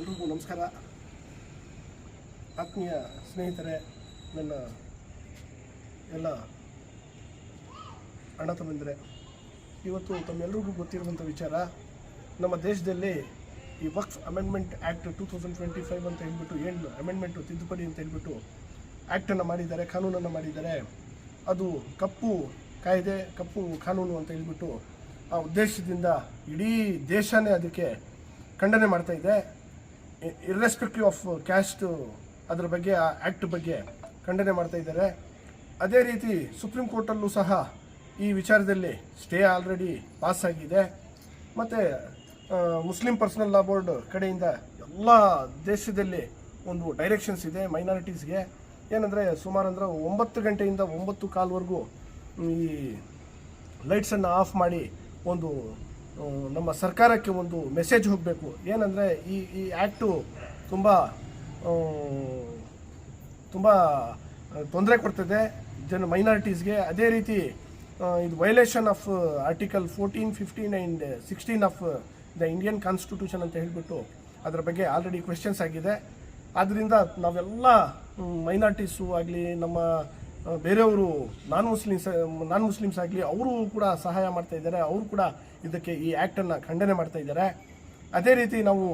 ಎಲ್ರಿಗೂ ನಮಸ್ಕಾರ. ಆತ್ಮೀಯ ಸ್ನೇಹಿತರೆ, ನನ್ನ ಎಲ್ಲ ಅಣ್ಣ ತಮ್ಮಂದಿರೆ, ಇವತ್ತು ತಮ್ಮೆಲ್ಲರಿಗೂ ಗೊತ್ತಿರುವಂಥ ವಿಚಾರ, ನಮ್ಮ ದೇಶದಲ್ಲಿ ಈ Waqf amendment act two thousand twenty five ಅಂತ ಹೇಳ್ಬಿಟ್ಟು ಏನು ಅಮೆಂಡ್ಮೆಂಟು, ತಿದ್ದುಪಡಿ ಅಂತ ಹೇಳ್ಬಿಟ್ಟು ಆ್ಯಕ್ಟನ್ನು ಮಾಡಿದ್ದಾರೆ, ಕಾನೂನನ್ನು ಮಾಡಿದ್ದಾರೆ. ಅದು ಕಪ್ಪು ಕಾಯ್ದೆ, ಕಪ್ಪು ಕಾನೂನು ಅಂತ ಹೇಳ್ಬಿಟ್ಟು ಆ ಉದ್ದೇಶದಿಂದ ಇಡೀ ದೇಶನೇ ಅದಕ್ಕೆ ಖಂಡನೆ ಮಾಡ್ತಾ ಇದೆ. ಇರ್ರೆಸ್ಪೆಕ್ಟಿವ್ ಆಫ್ ಕ್ಯಾಸ್ಟ್ ಅದರ ಬಗ್ಗೆ, ಆ ಆ್ಯಕ್ಟ್ ಬಗ್ಗೆ ಖಂಡನೆ ಮಾಡ್ತಾ ಇದ್ದಾರೆ. ಅದೇ ರೀತಿ ಸುಪ್ರೀಂ ಕೋರ್ಟಲ್ಲೂ ಸಹ ಈ ವಿಚಾರದಲ್ಲಿ ಸ್ಟೇ ಆಲ್ರೆಡಿ ಪಾಸ್ ಆಗಿದೆ. ಮತ್ತು ಮುಸ್ಲಿಂ ಪರ್ಸನಲ್ ಲಾ ಬೋರ್ಡ್ ಕಡೆಯಿಂದ ಎಲ್ಲ ದೇಶದಲ್ಲಿ ಒಂದು ಡೈರೆಕ್ಷನ್ಸ್ ಇದೆ ಮೈನಾರಿಟೀಸ್ಗೆ ಏನಂದರೆ ಸುಮಾರು ಅಂದರೆ ಒಂಬತ್ತು ಗಂಟೆಯಿಂದ ಒಂಬತ್ತು ಕಾಲ್ವರೆಗೂ ಈ ಲೈಟ್ಸನ್ನು ಆಫ್ ಮಾಡಿ ಒಂದು ನಮ್ಮ ಸರ್ಕಾರಕ್ಕೆ ಒಂದು ಮೆಸೇಜ್ ಹೋಗಬೇಕು. ಏನಂದರೆ ಈ ಈ ಆ್ಯಕ್ಟು ತುಂಬ ತುಂಬ ತೊಂದರೆ ಕೊಡ್ತದೆ ಜನ ಮೈನಾರಿಟೀಸ್ಗೆ ಅದೇ ರೀತಿ ಇದು violation of article fourteen fifteen and sixteen of the Indian constitution ಅಂತ ಹೇಳಿಬಿಟ್ಟು ಅದರ ಬಗ್ಗೆ ಆಲ್ರೆಡಿ ಕ್ವೆಶನ್ಸ್ ಆಗಿದೆ. ಆದ್ದರಿಂದ ನಾವೆಲ್ಲ ಮೈನಾರಿಟೀಸು ಆಗಲಿ, ನಮ್ಮ ಬೇರೆಯವರು ನಾನ್ ಮುಸ್ಲಿಮ್ಸ್ ನಾನ್ ಮುಸ್ಲಿಮ್ಸ್ ಆಗಲಿ ಅವರು ಕೂಡ ಸಹಾಯ ಮಾಡ್ತಾ ಇದ್ದಾರೆ, ಅವರು ಕೂಡ ಇದಕ್ಕೆ ಈ ಆ್ಯಕ್ಟನ್ನು ಖಂಡನೆ ಮಾಡ್ತಾ ಇದ್ದಾರೆ. ಅದೇ ರೀತಿ ನಾವು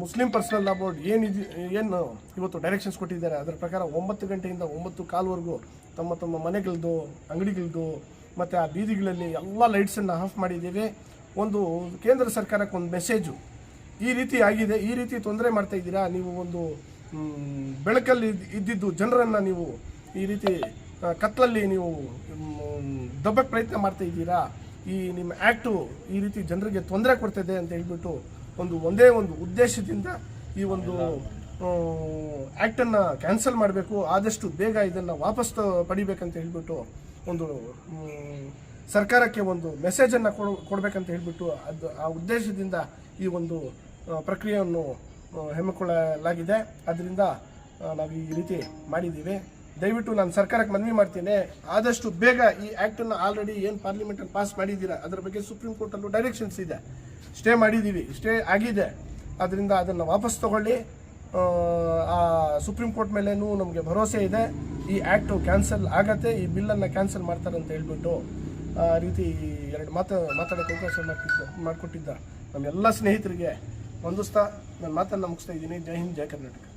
ಮುಸ್ಲಿಂ ಪರ್ಸನಲ್ ಲಾ ಬೋರ್ಡ್ ಏನಿದೆ ಏನು ಇವತ್ತು ಡೈರೆಕ್ಷನ್ಸ್ ಕೊಟ್ಟಿದ್ದಾರೆ, ಅದರ ಪ್ರಕಾರ ಒಂಬತ್ತು ಗಂಟೆಯಿಂದ ಒಂಬತ್ತು ಕಾಲ್ವರೆಗೂ ತಮ್ಮ ತಮ್ಮ ಮನೆಗಳದ್ದು ಅಂಗಡಿಗಳದ್ದು ಮತ್ತು ಆ ಬೀದಿಗಳಲ್ಲಿ ಎಲ್ಲ ಲೈಟ್ಸನ್ನು ಆಫ್ ಮಾಡಿದ್ದೀವಿ. ಒಂದು ಕೇಂದ್ರ ಸರ್ಕಾರಕ್ಕೆ ಒಂದು ಮೆಸೇಜು ಈ ರೀತಿ ಆಗಿದೆ, ಈ ರೀತಿ ತೊಂದರೆ ಮಾಡ್ತಾ ಇದ್ದೀರಾ? ನೀವು ಒಂದು ಬೆಳಕಲ್ಲಿ ಇದ್- ಇದ್ದಿದ್ದು ಜನರನ್ನು ನೀವು ಈ ರೀತಿ ಕತ್ತಲಲ್ಲಿ ನೀವು ದಬ್ಬಕ್ಕೆ ಪ್ರಯತ್ನ ಮಾಡ್ತಾ ಇದ್ದೀರಾ? ಈ ನಿಮ್ಮ ಆ್ಯಕ್ಟು ಈ ರೀತಿ ಜನರಿಗೆ ತೊಂದರೆ ಕೊಡ್ತದೆ ಅಂತ ಹೇಳ್ಬಿಟ್ಟು ಒಂದು ಒಂದೇ ಒಂದು ಉದ್ದೇಶದಿಂದ ಈ ಒಂದು ಆ್ಯಕ್ಟನ್ನು ಕ್ಯಾನ್ಸಲ್ ಮಾಡಬೇಕು ಆದಷ್ಟು ಬೇಗ ಇದನ್ನು ವಾಪಸ್ ಪಡಿಬೇಕಂತ ಹೇಳ್ಬಿಟ್ಟು ಒಂದು ಸರ್ಕಾರಕ್ಕೆ ಒಂದು ಮೆಸೇಜನ್ನು ಕೊಡ ಕೊಡಬೇಕಂತ ಹೇಳ್ಬಿಟ್ಟು ಅದು ಆ ಉದ್ದೇಶದಿಂದ ಈ ಒಂದು ಪ್ರಕ್ರಿಯೆಯನ್ನು ಹಮ್ಮಿಕೊಳ್ಳಲಾಗಿದೆ. ಅದರಿಂದ ನಾವು ಈ ರೀತಿ ಮಾಡಿದ್ದೀವಿ. ದಯವಿಟ್ಟು ನಾನು ಸರ್ಕಾರಕ್ಕೆ ಮನವಿ ಮಾಡ್ತೀನಿ. ಆದಷ್ಟು ಬೇಗ ಈ ಆ್ಯಕ್ಟನ್ನು ಆಲ್ರೆಡಿ ಏನು ಪಾರ್ಲಿಮೆಂಟಲ್ಲಿ ಪಾಸ್ ಮಾಡಿದ್ದೀರಾ ಅದರ ಬಗ್ಗೆ ಸುಪ್ರೀಂ ಕೋರ್ಟಲ್ಲೂ ಡೈರೆಕ್ಷನ್ಸ್ ಇದೆ. ಸ್ಟೇ ಮಾಡಿದ್ದೀವಿ ಸ್ಟೇ ಆಗಿದೆ. ಅದರಿಂದ ಅದನ್ನು ವಾಪಸ್ ತಗೊಳ್ಳಿ. ಆ, ಸುಪ್ರೀಂ ಕೋರ್ಟ್ ಮೇಲೇನೂ ನಮಗೆ ಭರವಸೆ ಇದೆ. ಈ ಆ್ಯಕ್ಟು ಕ್ಯಾನ್ಸಲ್ ಆಗತ್ತೆ ಈ ಬಿಲ್ಲನ್ನು ಕ್ಯಾನ್ಸಲ್ ಮಾಡ್ತಾರೆ ಅಂತ ಹೇಳ್ಬಿಟ್ಟು ಆ ರೀತಿ ಎರಡು ಮಾತು ಮಾತಾಡೋಕ್ಕೆ ಅವಕಾಶ ಮಾಡ್ತಿದ್ದ ಮಾಡಿಕೊಟ್ಟಿದ್ದ ನಮ್ಮೆಲ್ಲ ಸ್ನೇಹಿತರಿಗೆ ಹೊಂದಿಸ್ತಾ ನಾನು ಮಾತನ್ನು ಮುಗಿಸ್ತಾ ಇದ್ದೀನಿ. ಜೈ ಹಿಂದ್ ಜೈ ಕರ್ನಾಟಕ.